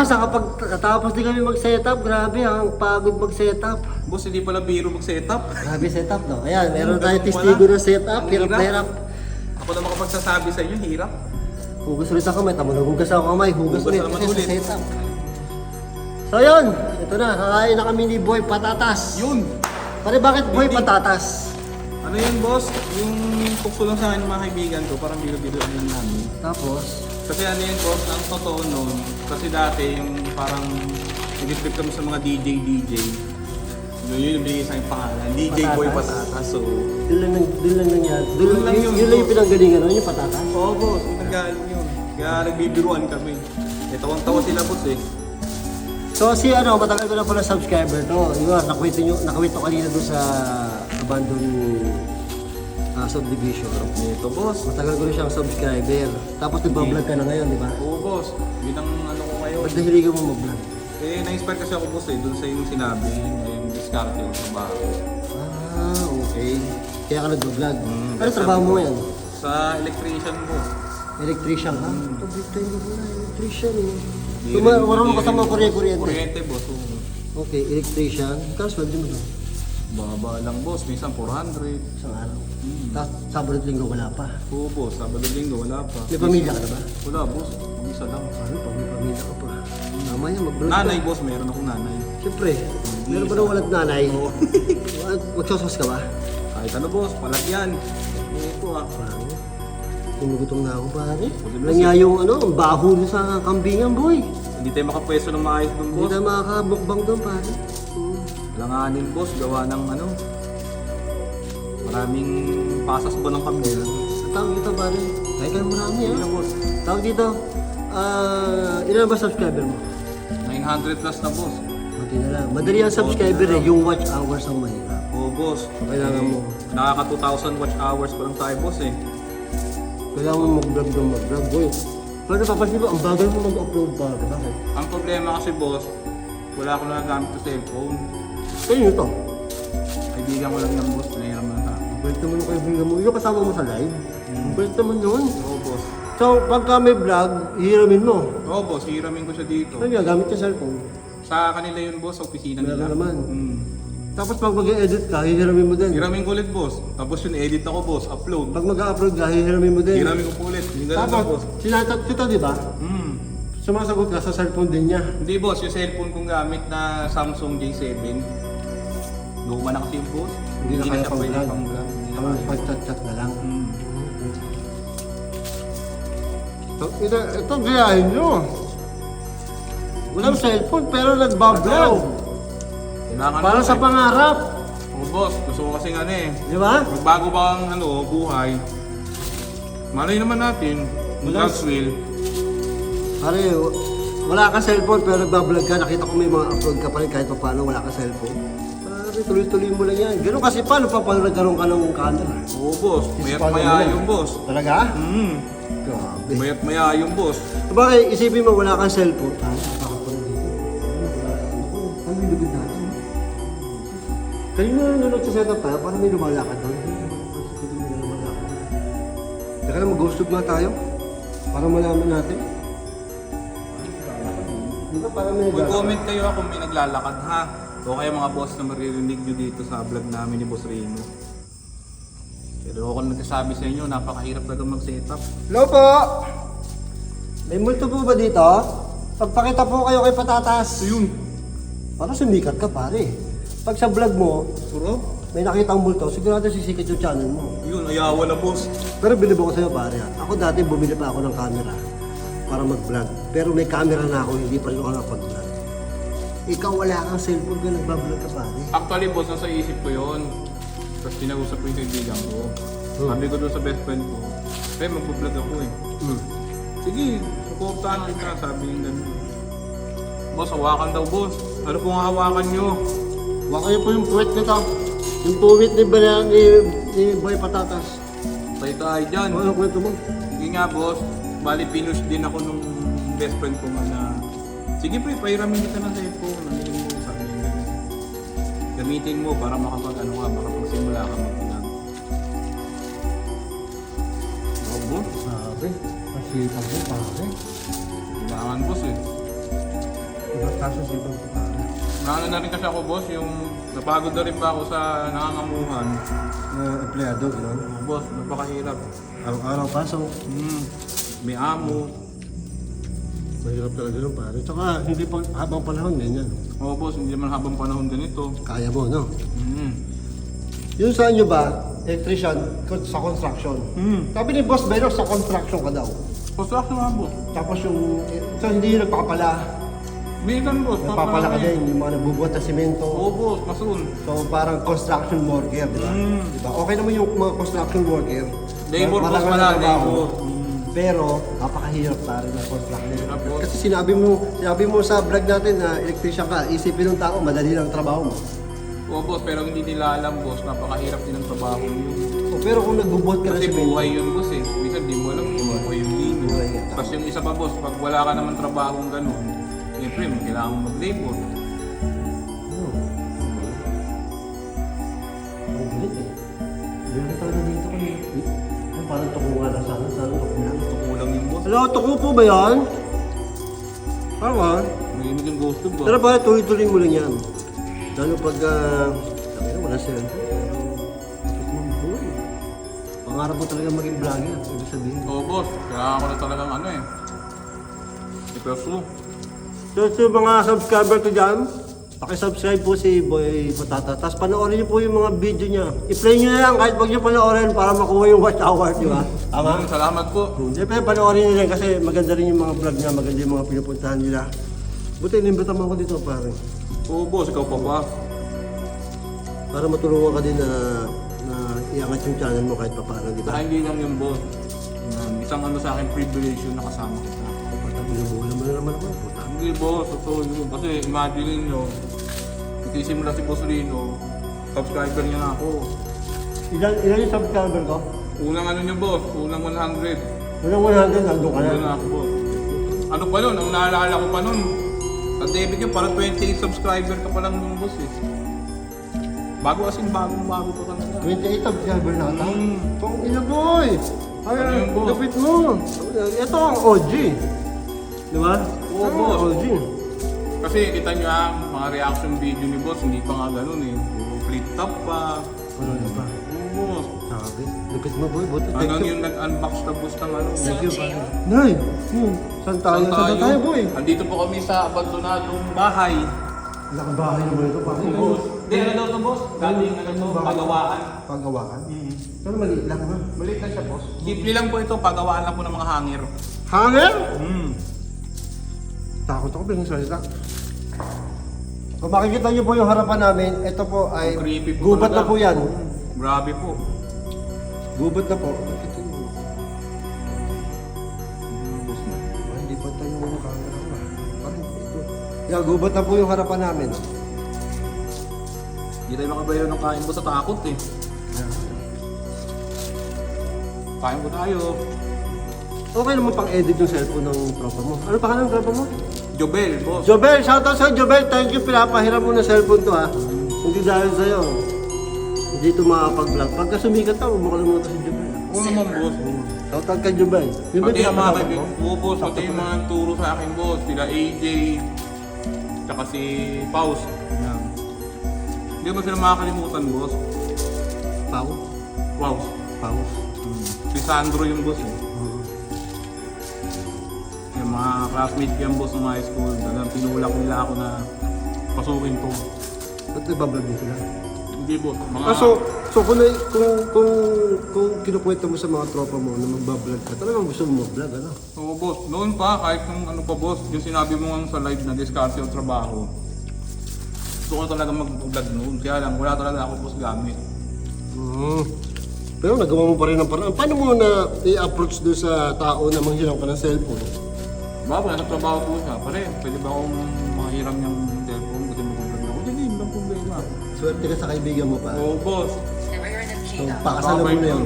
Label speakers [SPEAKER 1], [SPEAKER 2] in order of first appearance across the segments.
[SPEAKER 1] wakas, nakapag tapos din kami mag-setup. Grabe, ang pagod mag-setup.
[SPEAKER 2] Boss, hindi pala biro mag-setup.
[SPEAKER 1] Grabe setup, no? Ayan, meron tayo testigo ng setup.
[SPEAKER 2] Ang
[SPEAKER 1] Hirap na
[SPEAKER 2] hirap.
[SPEAKER 1] hirap.
[SPEAKER 2] Ako na makapagsasabi sa inyo, hirap.
[SPEAKER 1] Hugas ulit ako, may tamo hugas ako kamay. Hugas,
[SPEAKER 2] Hugas
[SPEAKER 1] ulit
[SPEAKER 2] naman
[SPEAKER 1] kasi sa setup. So yun, ito na, kakain na kami ni Boy Patatas.
[SPEAKER 2] Yun.
[SPEAKER 1] Pare, bakit Boy
[SPEAKER 2] Hindi.
[SPEAKER 1] Patatas?
[SPEAKER 2] Ano yun, boss? Yung tukso lang sa akin ng mga kaibigan ko, parang biro-biro lang namin.
[SPEAKER 1] Tapos,
[SPEAKER 2] Kasi ano yun, boss, ang totoo nun, kasi dati yung parang nag-trip kami sa mga DJ-DJ. Yun yun yung binigay sa aking pangalan, DJ Boy
[SPEAKER 1] Patatas.
[SPEAKER 2] Patatas. So,
[SPEAKER 1] Doon lang, doon lang nangyari. Doon lang, yun,
[SPEAKER 2] yun,
[SPEAKER 1] lang yung pinanggalingan, ano yung patatas?
[SPEAKER 2] oo boss, yung nagaling yun. Kaya nagbibiruan kami. Eh, tawang-tawa sila boss eh.
[SPEAKER 1] So si ano, matagal ko na pala subscriber to. Yun, nakwento nyo, nakwento kanina doon sa abandoned uh, subdivision.
[SPEAKER 2] Ito boss.
[SPEAKER 1] Matagal ko na siyang subscriber. Tapos nagbablog ka na ngayon, di ba?
[SPEAKER 2] Oo boss, bilang ano ko ngayon.
[SPEAKER 1] Ba't nahiligan mo mag-vlog?
[SPEAKER 2] Eh, na-inspire kasi ako boss eh, dun sa yung sinabi, yung diskarte yung trabaho.
[SPEAKER 1] Ah, okay. Kaya ka nag-vlog.
[SPEAKER 2] Mm,
[SPEAKER 1] ano trabaho mo ngayon?
[SPEAKER 2] Sa electrician boss.
[SPEAKER 1] Electrician ka? Ito, big time mo na, electrician eh.
[SPEAKER 2] Di
[SPEAKER 1] So, ma-
[SPEAKER 2] rin-
[SPEAKER 1] marunong
[SPEAKER 2] di
[SPEAKER 1] ka sa
[SPEAKER 2] rin-
[SPEAKER 1] mga kuryente-kuryente?
[SPEAKER 2] Kuryente boss.
[SPEAKER 1] Okay, electrician. Kano sweldo mo doon?
[SPEAKER 2] Baba lang boss, minsan 400.
[SPEAKER 1] Isang araw. Tapos Sabado at linggo wala pa.
[SPEAKER 2] Oo boss, Sabado linggo wala pa.
[SPEAKER 1] May pamilya ka na ba?
[SPEAKER 2] Wala boss, isa lang.
[SPEAKER 1] Ano pag may pamilya ka pa? Tama yan, mag-vlog ka.
[SPEAKER 2] Nanay boss, meron akong nanay.
[SPEAKER 1] Siyempre, meron ba nang walang nanay?
[SPEAKER 2] Oo.
[SPEAKER 1] Magsasos ka ba?
[SPEAKER 2] Kahit ano boss, palagyan. Ito ah.
[SPEAKER 1] Parang, Tumugutom na ako pare. Langya yung ano, ang baho niya sa kambingan boy.
[SPEAKER 2] Hindi tayo makapwesto ng maayos dun
[SPEAKER 1] Hindi
[SPEAKER 2] boss.
[SPEAKER 1] na makakabukbang doon pare.
[SPEAKER 2] Langanin boss, gawa ng ano. Maraming pasas ba ng kami?
[SPEAKER 1] Ang tawag dito pare. Kahit ka marami
[SPEAKER 2] na boss.
[SPEAKER 1] Tawag dito, ah, ilan ba subscriber mo?
[SPEAKER 2] 900 plus na boss.
[SPEAKER 1] Buti na lang. Madali ang subscriber eh, yung watch hours ang mahirap.
[SPEAKER 2] Oo boss.
[SPEAKER 1] Kailangan mo.
[SPEAKER 2] Nakaka 2,000 watch hours pa lang tayo boss eh.
[SPEAKER 1] Kailangan mo mag-vlog ng mag-vlog boy. Pero napapansin mo, ang bagal mo mag-upload pa. Bakit?
[SPEAKER 2] Ang problema kasi boss, wala akong nagagamit sa cellphone.
[SPEAKER 1] Kayo ito.
[SPEAKER 2] Kaibigan ko lang ng boss, pinahiram lang sa akin.
[SPEAKER 1] Balik naman yung kaibigan mo. Yung kasama mo sa live. Balik naman yun.
[SPEAKER 2] Oo boss.
[SPEAKER 1] So, pagka may vlog, hihiramin mo.
[SPEAKER 2] Oo boss, hiramin ko siya dito.
[SPEAKER 1] Ano yung gamit yung cellphone?
[SPEAKER 2] Sa kanila yun boss, sa opisina
[SPEAKER 1] Meron
[SPEAKER 2] nila.
[SPEAKER 1] naman.
[SPEAKER 2] Hmm.
[SPEAKER 1] Tapos pag mag-edit ka, hihiramin mo din.
[SPEAKER 2] Hiramin ko ulit boss. Tapos yun, edit ako boss, upload.
[SPEAKER 1] Pag mag-upload ka, hihiramin mo din.
[SPEAKER 2] Hiramin ko po ulit. Yung lang boss.
[SPEAKER 1] Tapos, sinatat kita, di ba?
[SPEAKER 2] Hmm.
[SPEAKER 1] Sumasagot ka sa cellphone din niya.
[SPEAKER 2] Hindi boss, yung cellphone kong gamit na Samsung J7. Luma na kasi yung boss.
[SPEAKER 1] Hindi na kaya
[SPEAKER 2] pang vlog. Hindi na
[SPEAKER 1] Ang pag-chat-chat na lang.
[SPEAKER 2] Hmm.
[SPEAKER 1] So, ito, ito gayahin nyo. Walang cellphone pero nagbablog.
[SPEAKER 2] Kailangan
[SPEAKER 1] Para sa
[SPEAKER 2] eh.
[SPEAKER 1] pangarap.
[SPEAKER 2] Oo boss, gusto ko kasing ano eh.
[SPEAKER 1] Di ba?
[SPEAKER 2] Magbago ba ang ano, buhay? Malay naman natin,
[SPEAKER 1] Wala.
[SPEAKER 2] God's will.
[SPEAKER 1] Pare, wala ka cellphone pero nagbablog ka. Nakita ko may mga upload ka pa rin kahit pa paano wala ka cellphone. Pare, tuloy-tuloy mo lang yan. Ganun kasi paano pa pag nagkaroon ka ng camera?
[SPEAKER 2] Oo boss, mayat
[SPEAKER 1] Paano
[SPEAKER 2] maya yung boss.
[SPEAKER 1] Talaga?
[SPEAKER 2] Hmm,
[SPEAKER 1] Grabe.
[SPEAKER 2] mayat maya yung boss.
[SPEAKER 1] Bakit isipin mo wala kang cellphone? Ah, takot ko na dito. Ano, yung lubid natin? Kanina nanonood sa setup tayo, parang may lumalakad doon. Teka na, mag-ghost tube nga tayo. Para malaman natin. Di ba parang may naglalakad?
[SPEAKER 2] Mag-comment kayo kung may naglalakad ha. O kaya mga boss na maririnig nyo dito sa vlog namin ni Boss Reno. Pero ako nagsasabi sa inyo, napakahirap talaga mag-setup.
[SPEAKER 1] Hello po! May multo po ba dito? Pagpakita po kayo kay Patatas.
[SPEAKER 2] yun.
[SPEAKER 1] Para sumikat ka pare. Pag sa vlog mo,
[SPEAKER 2] Puro?
[SPEAKER 1] may nakita ang multo, sigurado sisikat yung channel mo.
[SPEAKER 2] Yun, ayawa na boss.
[SPEAKER 1] Pero bilib ako sa'yo pare. Ako dati bumili pa ako ng camera para mag-vlog. Pero may camera na ako, hindi pa rin ako nakapag-vlog. Ikaw wala kang cellphone ka nagbablog ka pare.
[SPEAKER 2] Actually boss, nasa isip ko yun. Tapos kinausap ko yung kaibigan ko. Sabi ko doon sa best friend ko, Pre, mag-vlog ako eh.
[SPEAKER 1] Hmm.
[SPEAKER 2] Sige, supportahan kita, sabi yung ganun. Boss, hawakan daw boss. Ano pong hawakan nyo?
[SPEAKER 1] Huwag kayo po yung puwet nito. Yung puwet ni, Bala- ni, ni Boy Patatas.
[SPEAKER 2] Tayo tayo dyan.
[SPEAKER 1] Ano kwento mo?
[SPEAKER 2] Sige nga boss, bali pinush din ako nung best friend ko nga na Sige pre, pahiramin kita ng cellphone. Namiling mo sa akin. ganun. Gamitin mo para makapag ano ka, makapagsimula ka mag-vlog. Oo boss,
[SPEAKER 1] Sabi, masipag mo pare.
[SPEAKER 2] kailangan boss eh.
[SPEAKER 1] Ibang kaso sa ibang pare.
[SPEAKER 2] Naano na rin kasi ako boss, yung napagod na rin ba ako sa nangangamuhan.
[SPEAKER 1] Na empleyado, gano'n.
[SPEAKER 2] Boss, napakahirap.
[SPEAKER 1] Araw-araw pasok.
[SPEAKER 2] Hmm, may amo.
[SPEAKER 1] Mahirap talaga yun pare. Tsaka hindi pa habang panahon ganyan.
[SPEAKER 2] Oo boss, hindi naman habang panahon ganito.
[SPEAKER 1] Kaya mo, no?
[SPEAKER 2] Hmm.
[SPEAKER 1] Yung sa inyo ba, electrician con- sa construction.
[SPEAKER 2] Hmm.
[SPEAKER 1] Sabi ni Boss Beno, sa construction ka daw.
[SPEAKER 2] Construction nga boss.
[SPEAKER 1] Tapos yung, so hindi yung nagpapala.
[SPEAKER 2] Minsan boss,
[SPEAKER 1] Nagpapala ka din, yung mga nagbubuhat ng simento.
[SPEAKER 2] Oo boss, masun.
[SPEAKER 1] So parang construction worker, di ba?
[SPEAKER 2] Mm.
[SPEAKER 1] Di ba? Okay naman yung mga construction worker.
[SPEAKER 2] Labor boss
[SPEAKER 1] Marangal
[SPEAKER 2] pala,
[SPEAKER 1] na trabaho.
[SPEAKER 2] labor.
[SPEAKER 1] Pero, napakahirap pa rin.
[SPEAKER 2] Hirap, boss.
[SPEAKER 1] Kasi sinabi mo, sinabi mo sa vlog natin na electrician ka, isipin ng tao, madali lang ang trabaho mo.
[SPEAKER 2] Oo boss, pero hindi nila alam boss, napakahirap din ang trabaho yun.
[SPEAKER 1] O, pero kung nagbubuhat ka ng
[SPEAKER 2] Kasi
[SPEAKER 1] simento,
[SPEAKER 2] buhay yun boss eh. Minsan di mo alam kung buhay yung.
[SPEAKER 1] Buhay nga, tama.
[SPEAKER 2] Tapos yung isa pa boss, pag wala ka naman trabahong ganun, siyempre kailangan mong mag-labor.
[SPEAKER 1] Meron talaga dito kami. Ay, parang tukungan na sana. Sana tukungan.
[SPEAKER 2] Kulang yung boss.
[SPEAKER 1] Hello, tuko po ba yan? Tama.
[SPEAKER 2] Nagimig yung ghost boss.
[SPEAKER 1] Pero ba, tuloy-tuloy mo lang yan. Lalo pag, ah, na, wala siya. Pangarap mo talaga maging vlogger. Ibig sabihin.
[SPEAKER 2] Oo boss, kailangan ko na talagang ano eh. I-pursue.
[SPEAKER 1] So, so mga subscriber ko dyan, pakisubscribe po si Boy Patata. Tapos panoorin niyo po yung mga video niya. I-play niyo na lang kahit wag niyo panoorin para makuha yung watch hour, di ba? Tama?
[SPEAKER 2] Salamat po.
[SPEAKER 1] Hindi, pero panoorin niyo lang kasi maganda rin yung mga vlog niya, maganda yung mga pinupuntahan nila. Buti, inimbita mo ako dito, pare.
[SPEAKER 2] Oo boss, ikaw pa ba?
[SPEAKER 1] Para matulungan ka din na, na iangat yung channel mo kahit pa paano, di
[SPEAKER 2] Saka
[SPEAKER 1] ba?
[SPEAKER 2] hindi lang yung boss. Um, isang ano sa akin privilege yun nakasama kita.
[SPEAKER 1] Basta binubuhay mo na naman ako, puta.
[SPEAKER 2] Hindi boss, totoo yun. Kasi imagine nyo, nagsisimula si Boss Lino, subscriber niya na ako.
[SPEAKER 1] Ilan, ilan yung subscriber ko?
[SPEAKER 2] Unang ano niyo boss, unang 100.
[SPEAKER 1] Unang 100, nandun ka na.
[SPEAKER 2] Ano na ako boss. Ano pa yun, ang naalala ko pa nun. Sa debut yun, parang 28 subscriber ka pa lang nung boss eh. Bago as in, bagong bago pa talaga.
[SPEAKER 1] 28 subscriber na ata.
[SPEAKER 2] Mm.
[SPEAKER 1] Tong ina boy! Ay,
[SPEAKER 2] Ano yun, boss?
[SPEAKER 1] lupit mo! Ito ang OG. Di ba?
[SPEAKER 2] Oo,
[SPEAKER 1] Ito ang
[SPEAKER 2] boss.
[SPEAKER 1] OG.
[SPEAKER 2] Kasi kita nyo ah, mga reaction video ni boss, hindi pa nga ganun eh. Puro flip top pa.
[SPEAKER 1] Ano na ba?
[SPEAKER 2] Oo boss.
[SPEAKER 1] Sabi. Lupit mo boy. Buti. Thank
[SPEAKER 2] Hanggang
[SPEAKER 1] you.
[SPEAKER 2] yung nag-unbox na boss ng ano.
[SPEAKER 1] Thank you, pare. Nay! Hmm. Saan tayo? Saan tayo, boy?
[SPEAKER 2] Andito po kami sa abandonadong bahay.
[SPEAKER 1] Laking bahay naman ito, pare.
[SPEAKER 2] Boss. Hindi, ano daw to boss? Dating ano to, pagawaan.
[SPEAKER 1] Pagawaan. Pero maliit lang ha.
[SPEAKER 2] Maliit lang siya boss. Simple lang po ito, pagawaan lang po ng mga hangir.
[SPEAKER 1] Hanger?
[SPEAKER 2] Hmm.
[SPEAKER 1] Takot ako bilang salita. Kung makikita niyo po yung harapan namin, ito po ay
[SPEAKER 2] Ang creepy po
[SPEAKER 1] gubat na
[SPEAKER 2] talaga.
[SPEAKER 1] po yan.
[SPEAKER 2] Grabe po.
[SPEAKER 1] Gubat na po.
[SPEAKER 2] Boss na.
[SPEAKER 1] Ay, hindi pa tayo ko ah. Parang ito. Yan, gubat na po yung harapan namin.
[SPEAKER 2] Hindi tayo makabayaw ng kain po sa takot eh. Kain po tayo.
[SPEAKER 1] Okay naman pang edit yung cellphone ng tropa mo. Ano pangalan ng tropa mo?
[SPEAKER 2] Jobel, boss.
[SPEAKER 1] Jobel, shoutout sa'yo Jobel. Thank you, pinapahiram mo ng cellphone to ha. Hindi dahil sa'yo. Hindi ito makapag-vlog. Pagka sumikat ka, huwag mo kalimutan si Jobel.
[SPEAKER 2] Oo naman, boss.
[SPEAKER 1] Shoutout kay Jobel. Yung ba
[SPEAKER 2] Pati yung mga kaibigan
[SPEAKER 1] mo?
[SPEAKER 2] ko, boss, pati yung mga turo sa akin, boss, sila AJ, tsaka si Paus. Yan. Hindi mo sila makakalimutan, boss.
[SPEAKER 1] Pau.
[SPEAKER 2] Paus.
[SPEAKER 1] Pau.
[SPEAKER 2] Si Sandro yung boss. Eh. Mga classmates ko yung boss ng high school, talagang pinulak nila ako na pasukin to.
[SPEAKER 1] Ba't nagbablog din sila?
[SPEAKER 2] Hindi, boss. Mga...
[SPEAKER 1] Ah, so, so kung, kung, kung, kung kinukwento mo sa mga tropa mo na magbablog ka, talagang gusto mo mag-vlog, ano?
[SPEAKER 2] Oo, boss. Noon pa, kahit nung ano pa, boss, yung sinabi mo nga sa live na discard yung trabaho, gusto ko talaga mag-vlog noon. Kaya lang, wala talaga ako, boss, gamit.
[SPEAKER 1] Hmm. Pero nagawa mo pa rin ng paraan. Paano mo na i-approach doon sa tao na manghiram ka ng cellphone?
[SPEAKER 2] Baka nasa trabaho po siya. Pare, pwede ba akong makahiram niyang cellphone kasi mag-vlog ako? Hindi, hindi lang problema.
[SPEAKER 1] Swerte ka sa kaibigan mo pa.
[SPEAKER 2] Oo, boss.
[SPEAKER 1] So, pakasalan mo na yun.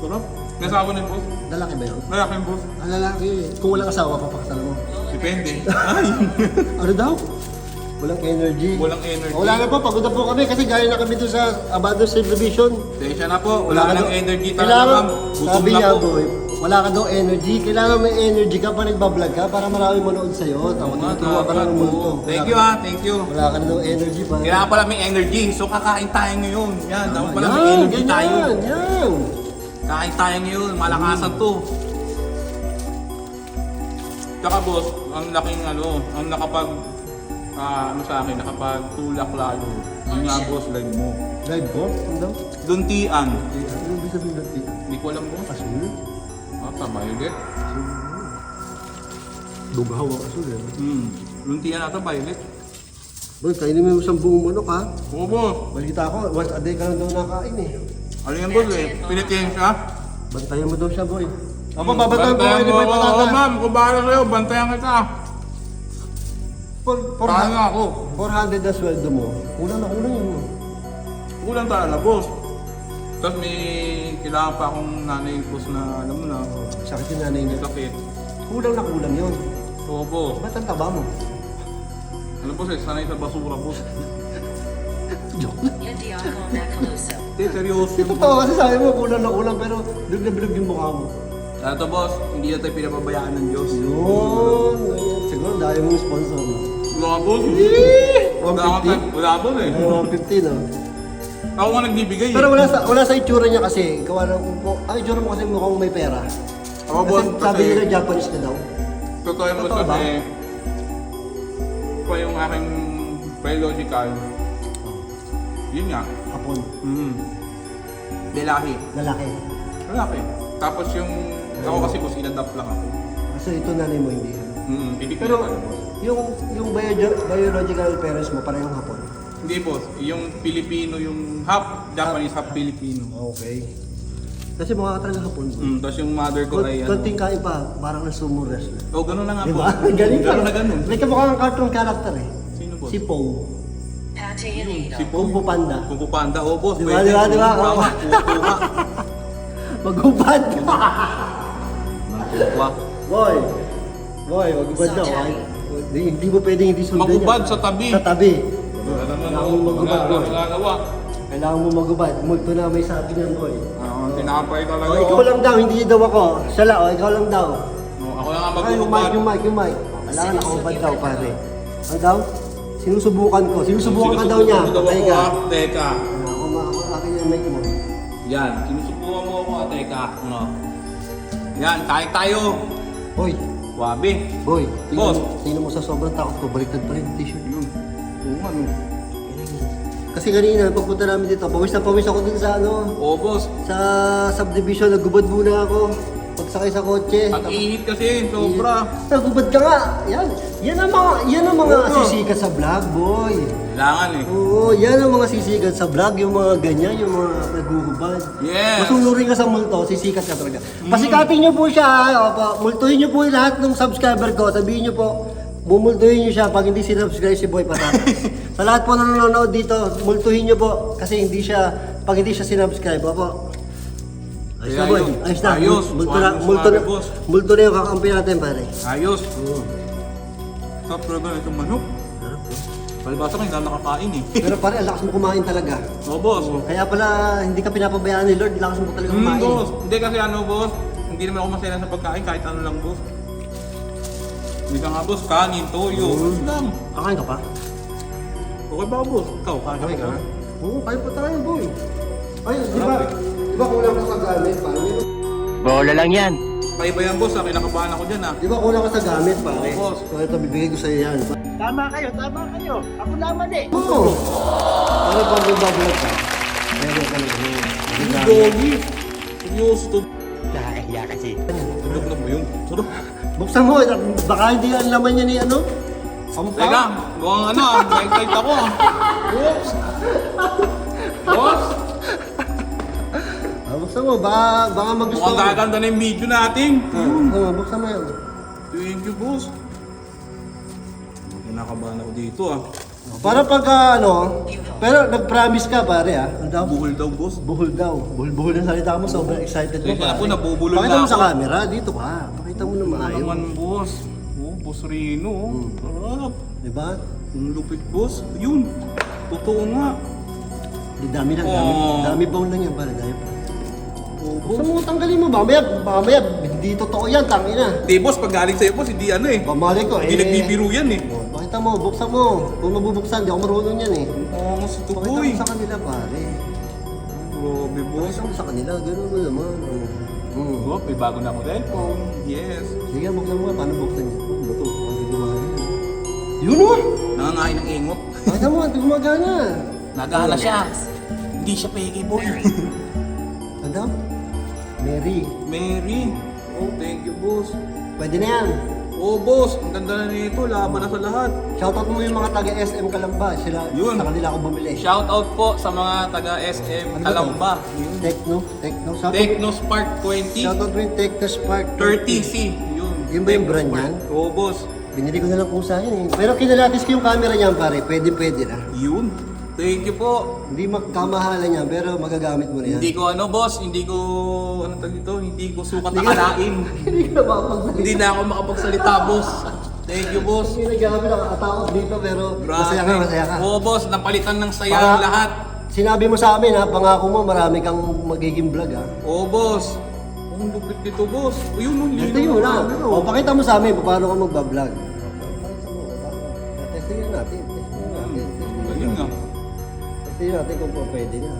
[SPEAKER 2] Sarap. Nasa ako na yung boss.
[SPEAKER 1] Lalaki ba yun?
[SPEAKER 2] Lalaki yung boss.
[SPEAKER 1] Ah, lalaki. Kung walang asawa, papakasalan mo.
[SPEAKER 2] Depende. Ay,
[SPEAKER 1] Ano daw? Walang energy.
[SPEAKER 2] walang energy.
[SPEAKER 1] Wala na po, pagod na po kami kasi gaya na kami doon sa Abandon Subdivision.
[SPEAKER 2] Tensya na po. Wala,
[SPEAKER 1] na
[SPEAKER 2] nang
[SPEAKER 1] daw-
[SPEAKER 2] energy talaga,
[SPEAKER 1] Kailangan,
[SPEAKER 2] ma'am. Gutom
[SPEAKER 1] sabi
[SPEAKER 2] na
[SPEAKER 1] niya,
[SPEAKER 2] po.
[SPEAKER 1] boy, wala ka daw energy. Kailangan may energy ka pa nagbablog ka para marami manood sa'yo.
[SPEAKER 2] Nga,
[SPEAKER 1] tutuwa ka na ng
[SPEAKER 2] oo. Thank you
[SPEAKER 1] ka-
[SPEAKER 2] ah, thank you.
[SPEAKER 1] Wala ka na daw energy pa.
[SPEAKER 2] Kailangan pala may energy. So kakain tayo ngayon. Yan, dapat pala may
[SPEAKER 1] Yan,
[SPEAKER 2] energy
[SPEAKER 1] ganyan,
[SPEAKER 2] tayo.
[SPEAKER 1] Yan,
[SPEAKER 2] Kain tayo ngayon, malakasan to. Tsaka boss, ang laking ano, ang nakapag ah, ano sa akin, nakapagtulak lalo. Yung nga boss, live mo.
[SPEAKER 1] Live ko? Ano daw?
[SPEAKER 2] Duntian.
[SPEAKER 1] Eh, Ano ibig sabihin natin?
[SPEAKER 2] Hindi ko alam boss.
[SPEAKER 1] Asul?
[SPEAKER 2] Tama ulit.
[SPEAKER 1] Dugaw ang asul eh.
[SPEAKER 2] Hmm. Duntian ata violet.
[SPEAKER 1] Boy, kainin mo yung isang buong manok ha.
[SPEAKER 2] Oo boss.
[SPEAKER 1] Balita ko, once a day ka lang daw nakain eh.
[SPEAKER 2] Ano yan boss eh? Pinitin siya?
[SPEAKER 1] Bantayan mo daw siya, boy. Ako,
[SPEAKER 2] Hmm,
[SPEAKER 1] babantayan ko kayo ni Boy. Patata.
[SPEAKER 2] Oo ma'am, kung bahala sa'yo, bantayan kita.
[SPEAKER 1] For, for,
[SPEAKER 2] Paano ako?
[SPEAKER 1] 400 na sweldo mo. Kulang na kulang yun.
[SPEAKER 2] Kulang talaga boss. Tapos may kailangan pa akong nanay boss na alam mo na,
[SPEAKER 1] Sakit yung nanay niya.
[SPEAKER 2] sakit.
[SPEAKER 1] Kulang na kulang yun.
[SPEAKER 2] Oo boss.
[SPEAKER 1] Ba't ang taba mo?
[SPEAKER 2] Ano boss eh, sanay sa basura boss.
[SPEAKER 1] Joke lang.
[SPEAKER 3] Hindi ako
[SPEAKER 2] seryoso
[SPEAKER 1] Ito to, kasi sabi mo kulang na kulang pero bilog na bilog yung mukha mo.
[SPEAKER 2] Ito boss, hindi na tayo pinapabayaan ng Diyos.
[SPEAKER 1] Yun. Siguro dahil mong sponsor mo.
[SPEAKER 2] Wala boss.
[SPEAKER 1] Eh,
[SPEAKER 2] Wala ka
[SPEAKER 1] 150?
[SPEAKER 2] wala boss eh.
[SPEAKER 1] Ay, 150 no?
[SPEAKER 2] Ako nga nagbibigay
[SPEAKER 1] Pero
[SPEAKER 2] eh.
[SPEAKER 1] wala sa wala sa itsura niya kasi. Gawa ng mo. Ang itsura mo kasi mukhang may pera.
[SPEAKER 2] Ako
[SPEAKER 1] Kasi sabi
[SPEAKER 2] kasi
[SPEAKER 1] nila Japanese ka daw.
[SPEAKER 2] totoo
[SPEAKER 1] Totoo ba?
[SPEAKER 2] kasi pa yung aking biological. Yun nga.
[SPEAKER 1] Hapon.
[SPEAKER 2] Mm. Lalaki.
[SPEAKER 1] Lalaki.
[SPEAKER 2] Lalaki. Tapos yung, ako kasi boss, inadapt lang ako.
[SPEAKER 1] Kasi ito nanay mo hindi.
[SPEAKER 2] Mm, hindi
[SPEAKER 1] Pero
[SPEAKER 2] na
[SPEAKER 1] yung yung bio- biological parents mo parehong hapon.
[SPEAKER 2] Hindi boss, yung Filipino, yung half Japanese, half Filipino.
[SPEAKER 1] Okay. Kasi mukha ka talaga hapon. bro.
[SPEAKER 2] Mm, tapos yung mother ko ay ano.
[SPEAKER 1] Konting kain pa, parang na sumo wrestler.
[SPEAKER 2] Oh, ganun na nga
[SPEAKER 1] Di
[SPEAKER 2] po.
[SPEAKER 1] ba? Galing ka.
[SPEAKER 2] Ganun na ganun.
[SPEAKER 1] May kamukha kang cartoon character eh.
[SPEAKER 2] Sino boss?
[SPEAKER 1] Si Poe.
[SPEAKER 3] Pate Anito.
[SPEAKER 2] Si
[SPEAKER 1] Kung Panda.
[SPEAKER 2] Kung pupanda, oh boss.
[SPEAKER 1] Di ba, di ba, di ba? Oo.
[SPEAKER 2] kukuha.
[SPEAKER 1] Magubad.
[SPEAKER 2] Kukuha.
[SPEAKER 1] Boy. Boy, magubad daw. Ay. Hindi, hindi mo pwedeng hindi sundan
[SPEAKER 2] Magubad
[SPEAKER 1] yan.
[SPEAKER 2] sa tabi.
[SPEAKER 1] Sa tabi.
[SPEAKER 2] Wala naman,
[SPEAKER 1] Kailangan
[SPEAKER 2] oh.
[SPEAKER 1] mo magubad, boy.
[SPEAKER 2] wala gawa.
[SPEAKER 1] Kailangan mo magubad. Multo na may sabi niyan, boy.
[SPEAKER 2] Ah, tinapay talaga.
[SPEAKER 1] O, ikaw
[SPEAKER 2] oh.
[SPEAKER 1] lang daw, hindi daw ako. Siya lang, o, ikaw lang daw.
[SPEAKER 2] Oh, ako lang ang
[SPEAKER 1] Ay, yung mic, yung mic, yung mic. Kailangan nakahubad daw, pare. Ano daw? Sinusubukan ko. Sinusubukan ka daw niya.
[SPEAKER 2] Sinusubukan
[SPEAKER 1] Teka.
[SPEAKER 2] ko, ah. Teka.
[SPEAKER 1] Ako, ma- ako, akin yung mic mo.
[SPEAKER 2] Yan, sinusubukan mo ako. ah. Teka. Ano? Yan, kain tayo.
[SPEAKER 1] Hoy,
[SPEAKER 2] Wabi.
[SPEAKER 1] boy. tingnan
[SPEAKER 2] Boss.
[SPEAKER 1] mo- Tingnan mo sa sobrang takot ko. Baliktad pa rin yung t-shirt.
[SPEAKER 2] Yun. Oo nga, no.
[SPEAKER 1] Kasi kanina, pagpunta namin dito, pawis na pawis ako dun sa ano,
[SPEAKER 2] Oo, boss.
[SPEAKER 1] sa subdivision, nagubad muna ako. Pagsakay sa kotse.
[SPEAKER 2] Ang init kasi, sobra.
[SPEAKER 1] Nagubad ka nga. Yan. Yan ang mga, yan ang mga
[SPEAKER 2] Oo.
[SPEAKER 1] sisikat sa vlog, boy.
[SPEAKER 2] Kailangan eh.
[SPEAKER 1] Oo, yan ang mga sisikat sa vlog, yung mga ganyan, yung mga nagugubad.
[SPEAKER 2] Yes. Mm.
[SPEAKER 1] Masunurin ka sa multo, sisikat ka talaga. Pasikatin nyo po siya, opo, multuhin nyo po lahat ng subscriber ko, sabihin nyo po, bumultuhin nyo siya pag hindi sinubscribe si Boy Patatas. sa lahat po na nanonood dito, multuhin nyo po, kasi hindi siya, pag hindi siya sinubscribe, opo. Ayos na boy, ayos na.
[SPEAKER 2] Ayos.
[SPEAKER 1] Multo na,
[SPEAKER 2] Suwabe,
[SPEAKER 1] multo na,
[SPEAKER 2] boss.
[SPEAKER 1] multo na yung kakampi natin pare.
[SPEAKER 2] Ayos.
[SPEAKER 1] Oo.
[SPEAKER 2] Sarap talaga itong manok. Palibasa ko, hindi na nakakain eh.
[SPEAKER 1] Pero pare, ang lakas mo kumain talaga.
[SPEAKER 2] Oo, boss.
[SPEAKER 1] Kaya pala, hindi ka pinapabayaan ni Lord, lakas mo talaga
[SPEAKER 2] Hmm,
[SPEAKER 1] kumain.
[SPEAKER 2] boss. Hindi kasi ano, boss. Hindi naman ako masaya sa pagkain kahit ano lang, boss. Hindi ka nga, boss. Kanin, toyo.
[SPEAKER 1] Mm.
[SPEAKER 2] Lang.
[SPEAKER 1] Kakain ka pa?
[SPEAKER 2] Okay ba, boss? Ikaw, kain
[SPEAKER 1] Okay ka
[SPEAKER 2] ba?
[SPEAKER 1] Oo, kain pa tayo, boy. Ay, di ba? Di ba kulang ka sa gamit, pare?
[SPEAKER 4] Bola lang yan.
[SPEAKER 2] Paiba yan, boss. Ah. Kinakabahan ako dyan, ah.
[SPEAKER 1] Di ba kulang ka sa gamit, pare?
[SPEAKER 2] Oo, boss.
[SPEAKER 1] So, ito, bibigay ko sa'yo yan.
[SPEAKER 4] Tama kayo, tama kayo. Ako naman eh.
[SPEAKER 1] Oo. Para pag magbablog ka, meron ka lang yun.
[SPEAKER 2] Yung doggy. Seryoso to.
[SPEAKER 4] Nakakahiya kasi.
[SPEAKER 2] Tulog na mo yun. Sarap.
[SPEAKER 1] Buksan mo, baka hindi ang laman niya ni ano? Sampaw.
[SPEAKER 2] Teka, mukhang ano, ah. Night-night ako, ah. Oops. Boss,
[SPEAKER 1] Ah, buksan mo, baka, baka magusto
[SPEAKER 2] mukhang gaganda na yung video natin.
[SPEAKER 1] Oo, buksan mo yan.
[SPEAKER 2] Thank you, boss. Kinakabahan ako dito, ah.
[SPEAKER 1] Para pagka ano, pero nag-promise ka pare ah. Ano daw?
[SPEAKER 2] Buhol daw, boss.
[SPEAKER 1] Buhol daw. Buhol-buhol ang salita mo. Sobrang excited mo.
[SPEAKER 2] Teka
[SPEAKER 1] pare.
[SPEAKER 2] po, nabubulol
[SPEAKER 1] Pakita
[SPEAKER 2] na
[SPEAKER 1] mo sa
[SPEAKER 2] ako.
[SPEAKER 1] camera. Dito ka. Pakita mo na
[SPEAKER 2] Ano
[SPEAKER 1] maayos.
[SPEAKER 2] naman, boss? Oh, boss Rino, oh.
[SPEAKER 1] Hmm.
[SPEAKER 2] Sarap.
[SPEAKER 1] Diba?
[SPEAKER 2] Ang lupit, boss. Yun. Totoo nga.
[SPEAKER 1] Di dami lang. Dami,
[SPEAKER 2] Oh.
[SPEAKER 1] dami bawang lang yan pare. Dami.
[SPEAKER 2] Oh,
[SPEAKER 1] Buksan
[SPEAKER 2] boss.
[SPEAKER 1] mo, tanggalin mo. Mamaya, mamaya, hindi totoo yan, tangina.
[SPEAKER 2] Di boss, pag galing sa'yo boss, hindi ano eh.
[SPEAKER 1] Pamali ko,
[SPEAKER 2] Hindi
[SPEAKER 1] eh.
[SPEAKER 2] nagbibiro yan eh.
[SPEAKER 1] Oh, Pakita mo, buksan mo. Kung mabubuksan, di ako marunong yan eh.
[SPEAKER 2] Oo, mas ito
[SPEAKER 1] Pakita
[SPEAKER 2] boy.
[SPEAKER 1] mo sa kanila, pare.
[SPEAKER 2] Grabe boss.
[SPEAKER 1] Pakita mo sa kanila, gano'n mo naman. Oh. Hmm.
[SPEAKER 2] Oh, may bago na ako cellphone. Yes.
[SPEAKER 1] Sige, buksan mo nga. Paano buksan niya? Oh, bato. Ang gumana. Yun mo!
[SPEAKER 2] Nangangain ng ingot.
[SPEAKER 1] Pakita mo, hindi gumagana.
[SPEAKER 2] Nagana siya. Hindi siya peke boy.
[SPEAKER 1] Ano? Mary.
[SPEAKER 2] Mary. Oh, thank you boss.
[SPEAKER 1] Pwede na yan.
[SPEAKER 2] Oh boss, ang ganda na nito. Laban na sa lahat.
[SPEAKER 1] Shoutout mo yung mga taga SM Kalamba. Sila,
[SPEAKER 2] Yun.
[SPEAKER 1] sa kanila ako bumili.
[SPEAKER 2] Shout out po sa mga taga SM
[SPEAKER 1] Ano to?
[SPEAKER 2] Kalamba.
[SPEAKER 1] Techno, Techno. Shoutout,
[SPEAKER 2] Techno Spark 20
[SPEAKER 1] shoutout yung Techno Spark
[SPEAKER 2] 30C. Yun.
[SPEAKER 1] Yun ba yung brand
[SPEAKER 2] Spark.
[SPEAKER 1] yan?
[SPEAKER 2] Oo boss.
[SPEAKER 1] Binili ko na lang kung saan yun eh. Pero kinalatis ko yung camera niyan pare. Pwede, pwede na.
[SPEAKER 2] Yun. Thank you po.
[SPEAKER 1] Hindi magkamahalan yan, pero magagamit mo na yan.
[SPEAKER 2] Hindi ko ano boss, hindi ko ano tag dito, hindi ko sukat
[SPEAKER 1] Hindi ka-
[SPEAKER 2] akalain.
[SPEAKER 1] Hindi ka makapagsalita.
[SPEAKER 2] hindi na ako makapagsalita boss. Thank you boss.
[SPEAKER 1] Hindi nagkakami nakatakot dito, pero masaya ka, masaya ka.
[SPEAKER 2] Oo boss, napalitan ng saya
[SPEAKER 1] Para-
[SPEAKER 2] ang lahat.
[SPEAKER 1] Sinabi mo sa amin ha, pangako mo marami kang magiging vlog ha.
[SPEAKER 2] Oo boss. Ang lupit nito boss. Ayun oh,
[SPEAKER 1] Ito yun
[SPEAKER 2] na.
[SPEAKER 1] na. O, pakita mo sa amin paano ka magbablog. Testingin natin. Testingin natin.
[SPEAKER 2] Ayun nga.
[SPEAKER 1] Testingin natin kung pa pwede na.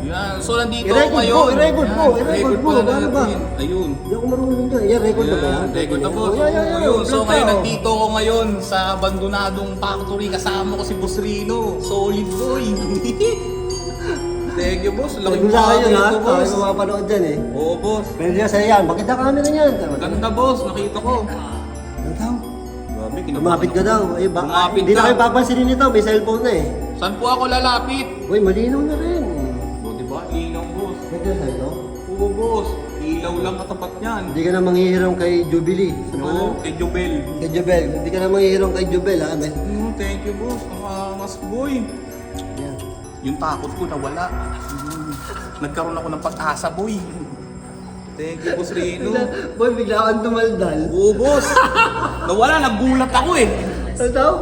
[SPEAKER 2] Yan. So nandito
[SPEAKER 1] I-record
[SPEAKER 2] ako ngayon.
[SPEAKER 1] mo, i-record mo,
[SPEAKER 2] Yan,
[SPEAKER 1] i-record Paano ba?
[SPEAKER 2] natin. Ayun.
[SPEAKER 1] Hindi ako marunong dyan. Yan, record na ba yan?
[SPEAKER 2] Record na boss.
[SPEAKER 1] Oh, yan, yan.
[SPEAKER 2] Ayun, so
[SPEAKER 1] Vlog
[SPEAKER 2] ngayon nandito ako ngayon sa abandonadong factory kasama ko si Boss Rino. Solid boy. Thank you boss. Laki
[SPEAKER 1] Lagi
[SPEAKER 2] mo
[SPEAKER 1] sa akin yun ha.
[SPEAKER 2] ito
[SPEAKER 1] Sabi
[SPEAKER 2] boss.
[SPEAKER 1] ko mapanood dyan eh.
[SPEAKER 2] Oo boss.
[SPEAKER 1] Pwede na sa'yo yan. Makita ka namin na yan.
[SPEAKER 2] Ganda boss, nakita ko. Kinabahan
[SPEAKER 1] Lumapit ka daw. Eh, ba,
[SPEAKER 2] Lumapit
[SPEAKER 1] hindi na
[SPEAKER 2] ka.
[SPEAKER 1] kayo papansinin nito. May cellphone na eh.
[SPEAKER 2] Saan po ako lalapit?
[SPEAKER 1] Uy, malinaw na rin.
[SPEAKER 2] O, di ba? Linaw boss.
[SPEAKER 1] Pwede na sa'yo.
[SPEAKER 2] Oo boss. Ilaw lang katapat niyan.
[SPEAKER 1] Hindi ka na manghihiram kay Jubilee. Sa
[SPEAKER 2] Oo,
[SPEAKER 1] pangalan?
[SPEAKER 2] kay Jobel.
[SPEAKER 1] Kay Jubel. Hindi ka na manghihiram kay Jubel ha. May...
[SPEAKER 2] Mm, thank you boss. Ang mas boy.
[SPEAKER 1] Yan.
[SPEAKER 2] Yung takot ko nawala. Nagkaroon ako ng pag-asa boy. Thank you boss Rino.
[SPEAKER 1] Boy, bigla kang tumaldal.
[SPEAKER 2] Oo boss. Nawala, nagulat ako eh.
[SPEAKER 1] Ano daw?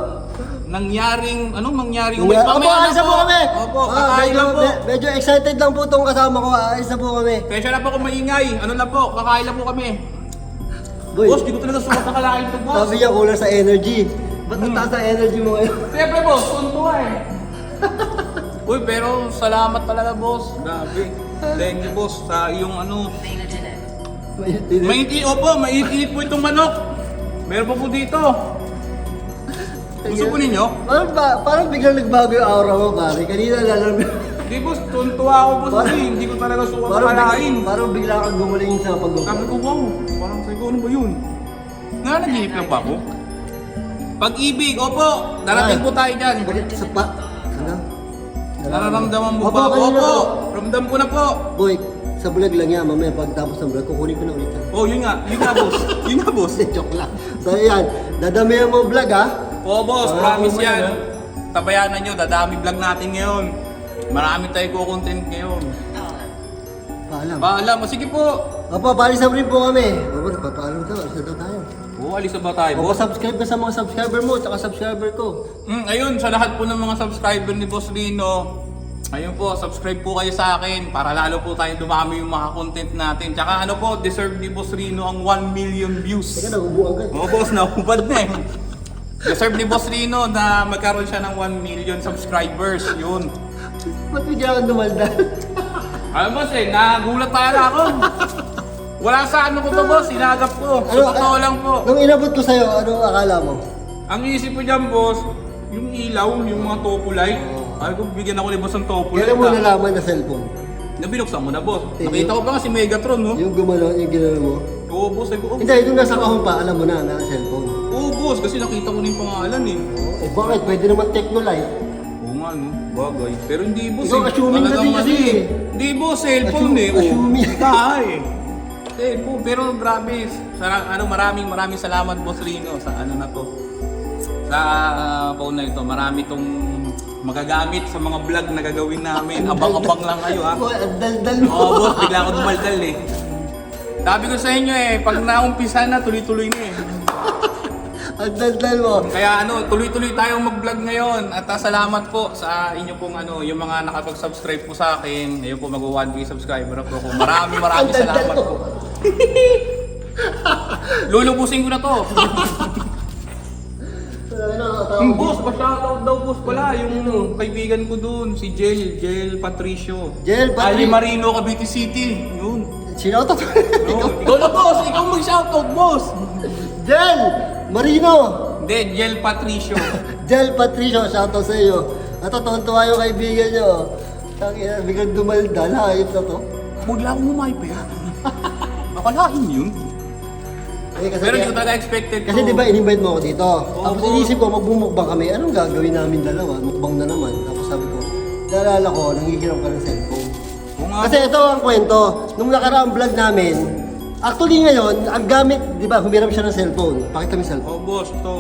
[SPEAKER 2] Nangyaring, ano mangyaring
[SPEAKER 1] Opo, alis na po kami!
[SPEAKER 2] Opo,
[SPEAKER 1] Ah,
[SPEAKER 2] kakain
[SPEAKER 1] medyo,
[SPEAKER 2] lang po.
[SPEAKER 1] me- medyo excited lang po itong kasama ko. Alis na po kami.
[SPEAKER 2] Kaya na po kung maingay. Ano lang po, kakain lang po kami.
[SPEAKER 1] Boy,
[SPEAKER 2] Boss, di ko talaga sukat nakalain ito boss.
[SPEAKER 1] sabi niya kulang sa energy. Ba't ang taas ang energy mo ngayon?
[SPEAKER 2] Siyempre boss, tuntua eh. Uy, pero salamat talaga boss. Grabe. Thank you boss sa iyong ano. Mainit, opo, mainit po itong manok. Meron po po dito. Gusto po ninyo?
[SPEAKER 1] Parang, ba, parang biglang nagbago yung aura mo, pare. Kanina lalam.
[SPEAKER 2] Di boss, tuntua ako boss.
[SPEAKER 1] Parang-
[SPEAKER 2] eh. Hindi ko talaga sukat
[SPEAKER 1] parang,
[SPEAKER 2] nakalain.
[SPEAKER 1] bigla, parang bigla kang gumaling sa
[SPEAKER 2] Sabi ko, wow, parang sabi ko, ano ba yun? Nananaginip lang ba ako? Pag-ibig, opo, darating
[SPEAKER 1] Ah.
[SPEAKER 2] po tayo dyan.
[SPEAKER 1] Bakit sa pa? Ano?
[SPEAKER 2] Nararamdaman mo
[SPEAKER 1] Opo,
[SPEAKER 2] ba?
[SPEAKER 1] kanina
[SPEAKER 2] Opo,
[SPEAKER 1] po.
[SPEAKER 2] ramdam ko na po.
[SPEAKER 1] Boy, sa vlog lang yan. Mamaya pagtapos ng vlog, kukunin ko na ulit yan.
[SPEAKER 2] Oh, yun nga, yun nga boss. yun nga boss.
[SPEAKER 1] Joke lang. So yan, dadamihan mo ang vlog ha.
[SPEAKER 2] Oo boss,
[SPEAKER 1] Ah,
[SPEAKER 2] promise
[SPEAKER 1] mamaya
[SPEAKER 2] yan.
[SPEAKER 1] na.
[SPEAKER 2] Tabayanan nyo, dadami vlog natin ngayon. Marami tayo ko-content ngayon.
[SPEAKER 1] Paalam.
[SPEAKER 2] Paalam, o sige po.
[SPEAKER 1] Opo, paalis na rin po kami. Opo, nagpapaalam daw. Alis na daw tayo.
[SPEAKER 2] Oo, alis na ba tayo
[SPEAKER 1] Opo,
[SPEAKER 2] boss?
[SPEAKER 1] subscribe ka sa mga subscriber mo, tsaka subscriber ko.
[SPEAKER 2] Mm, ayun, sa lahat po ng mga subscriber ni Boss Rino, ayun po, subscribe po kayo sa akin para lalo po tayong dumami yung mga content natin. Tsaka ano po, deserve ni Boss Rino ang 1 million views.
[SPEAKER 1] Teka, nagubo agad.
[SPEAKER 2] Oo boss, naubad na eh. Deserve ni Boss Rino na magkaroon siya ng 1 million subscribers. Yun.
[SPEAKER 1] Ba't bigla kang dumaldal?
[SPEAKER 2] Alam boss eh, nagulat talaga ako. Wala sa ano ko to boss, sinagap ko. Sa totoo lang po.
[SPEAKER 1] Nung inabot ko sa'yo, ano akala mo?
[SPEAKER 2] Ang isip ko dyan boss, yung ilaw, yung mga topo light. Ay ko, bigyan ako ni boss ng topo.
[SPEAKER 1] Kailan mo nalaman na cellphone?
[SPEAKER 2] Nabinuksan mo na boss. Nakita ko pa nga si Megatron no?
[SPEAKER 1] Yung gumano, yung ginano mo?
[SPEAKER 2] Oo boss, ay ko, oh.
[SPEAKER 1] Hindi, yung nasa kahon pa, alam mo na, na cellphone.
[SPEAKER 2] Oo boss, kasi nakita ko na yung pangalan eh.
[SPEAKER 1] Eh bakit? Pwede naman Technolight.
[SPEAKER 2] Oo nga no, bagay. Pero hindi boss
[SPEAKER 1] Ikaw,
[SPEAKER 2] eh.
[SPEAKER 1] assuming ka
[SPEAKER 2] Talagang
[SPEAKER 1] din kasi
[SPEAKER 2] ano
[SPEAKER 1] eh.
[SPEAKER 2] Hindi boss, cellphone
[SPEAKER 1] Assume-
[SPEAKER 2] eh. Oo.
[SPEAKER 1] assuming.
[SPEAKER 2] Ika eh. Cellphone, pero grabe. Sa, ano, maraming maraming salamat boss Rino sa ano na to. Sa ah, phone na ito, marami tong magagamit sa mga vlog na gagawin namin. Abang-abang lang kayo ha.
[SPEAKER 1] Daldal mo.
[SPEAKER 2] Oo boss, bigla ako dumaldal eh. Sabi ko sa inyo eh, pag naumpisa na, tuloy-tuloy na eh.
[SPEAKER 1] ang daldal mo.
[SPEAKER 2] Kaya ano, tuloy-tuloy tayong mag-vlog ngayon at ah, salamat po sa inyo pong ano, yung mga nakapag-subscribe po sa akin. Ayun po mag 1k subscriber po ako. Marami
[SPEAKER 1] daldal
[SPEAKER 2] salamat po. Lulubusin ko na to.
[SPEAKER 1] Ano,
[SPEAKER 2] Yung boss, pa-shoutout daw boss pala. Yung kaibigan ko dun, si Jel, Jel Patricio.
[SPEAKER 1] Jel Patri-
[SPEAKER 2] Ali Marino, Cavite City. Yun.
[SPEAKER 1] Sino to?
[SPEAKER 2] No. Ikaw na boss, ikaw mag-shoutout boss.
[SPEAKER 1] Jel! Marino!
[SPEAKER 2] Hindi, Jel Patricio.
[SPEAKER 1] Jel Patricio, shoutout sa iyo. At tuwan-tuwa yung kaibigan nyo. Tangina, biglang dumaldal, hayop na to.
[SPEAKER 2] Huwag lang umay pa yan. Akalain yun.
[SPEAKER 1] Eh, kasi,
[SPEAKER 2] Pero hindi ko talaga expected
[SPEAKER 1] kasi
[SPEAKER 2] to.
[SPEAKER 1] di ba in-invite mo ako dito? Tapos
[SPEAKER 2] Oo.
[SPEAKER 1] inisip ko, magbumukbang kami. Anong gagawin namin dalawa? Mukbang na naman. Tapos sabi ko, naalala ko, nangihiram ka ng cellphone.
[SPEAKER 2] Oo nga,
[SPEAKER 1] Kasi ito ang kwento. Nung nakaraang vlog namin, actually ngayon, ang gamit, di ba, humiram siya ng cellphone. Pakita mo yung cellphone.
[SPEAKER 2] Oh boss, to.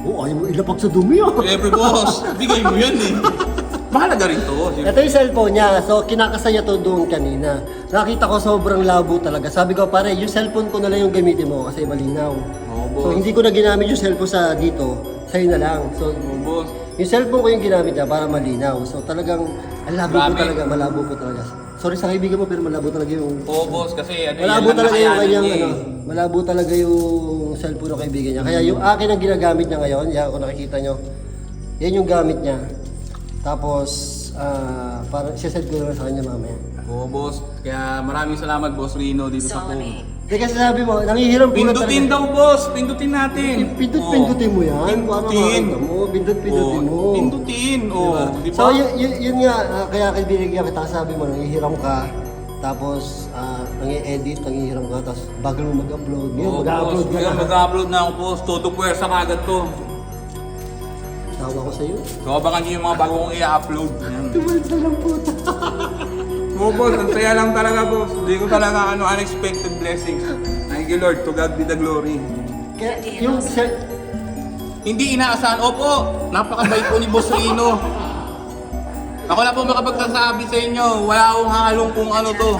[SPEAKER 1] Oo, ayaw mo ilapag sa dumi ah.
[SPEAKER 2] Every boss, bigay mo yan eh. Mahalaga rin to.
[SPEAKER 1] Ito yung cellphone niya. So, kinakasa niya to doon kanina. Nakita ko sobrang labo talaga. Sabi ko, pare, yung cellphone ko na lang yung gamitin mo kasi malinaw.
[SPEAKER 2] Oo, boss.
[SPEAKER 1] So, hindi ko na ginamit yung cellphone sa dito. Sa'yo na lang. So,
[SPEAKER 2] Oh boss.
[SPEAKER 1] yung cellphone ko yung ginamit niya para malinaw. So, talagang, ang labo
[SPEAKER 2] Grabe.
[SPEAKER 1] talaga. Malabo po talaga. Sorry sa kaibigan mo, pero malabo talaga yung...
[SPEAKER 2] Oo boss, kasi ano
[SPEAKER 1] Malabo
[SPEAKER 2] yan lang
[SPEAKER 1] talaga yung
[SPEAKER 2] nakayanan
[SPEAKER 1] kanyang,
[SPEAKER 2] niya
[SPEAKER 1] ano,
[SPEAKER 2] eh.
[SPEAKER 1] malabo talaga yung cellphone ng kaibigan niya. Kaya yung akin ang ginagamit niya ngayon, yan kung nakikita nyo, yan yung gamit niya. Tapos, ah, parang sisend ko na sa kanya mamaya.
[SPEAKER 2] Oo boss, kaya maraming salamat boss Rino dito sa phone.
[SPEAKER 3] Solomon.
[SPEAKER 1] Hindi kasi sabi mo, nangihiram po na
[SPEAKER 2] Pindutin daw boss, pindutin natin. Oo.
[SPEAKER 1] pindutin mo yan. Para
[SPEAKER 2] Pindutin.
[SPEAKER 1] mo, pindut, pindutin
[SPEAKER 2] Oo,
[SPEAKER 1] mo.
[SPEAKER 2] Pindutin, oh, di ba?
[SPEAKER 1] So, yun, yun, yun nga, ah, kaya kaibigan kita sabi mo, nangihiram ka, tapos uh, nangi-edit, nangihiram ka, tapos bagal mo mag-upload. Ngayon,
[SPEAKER 2] Oo,
[SPEAKER 1] mag-upload
[SPEAKER 2] boss.
[SPEAKER 1] ka na.
[SPEAKER 2] mag-upload na ako boss, todo puwersa kagad to.
[SPEAKER 1] Tawa ko sa'yo.
[SPEAKER 2] So abangan niyo yung mga bago kong i-upload. Yan.
[SPEAKER 1] Tumal sa lang po.
[SPEAKER 2] Oo boss, ang saya lang talaga boss. Hindi ko talaga ano, unexpected blessings. Thank you Lord, to God be the glory.
[SPEAKER 1] Kaya yung set,
[SPEAKER 2] Hindi inaasahan, opo, napakabait po ni Boss Rino. Ako na po makapagsasabi sa inyo, wala akong halong kung ano to.